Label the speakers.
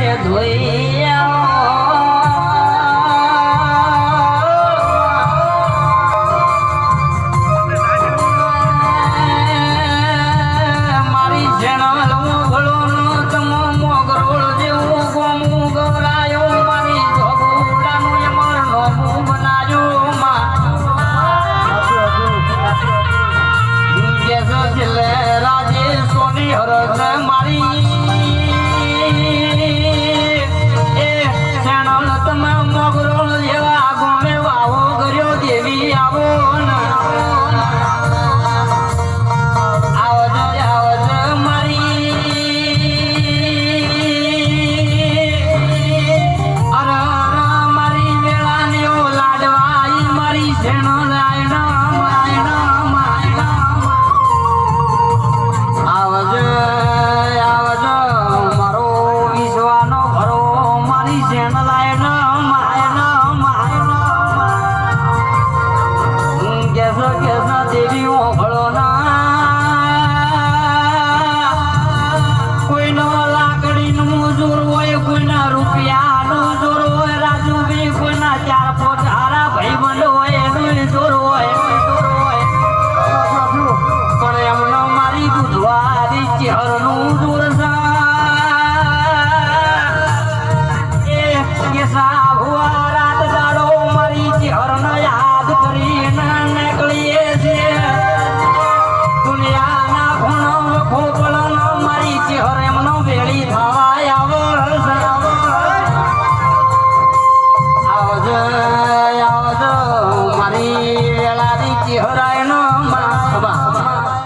Speaker 1: It's real. આવો ના. વીખુના રૂપિયાનો જોરો હોય, રાજુ વીખુના ચાર પોઠારા ભાઈ મંડો હોય, એનું જોરો હોય પણ એમનો મારી દૂધવારી ચહેરનું જોર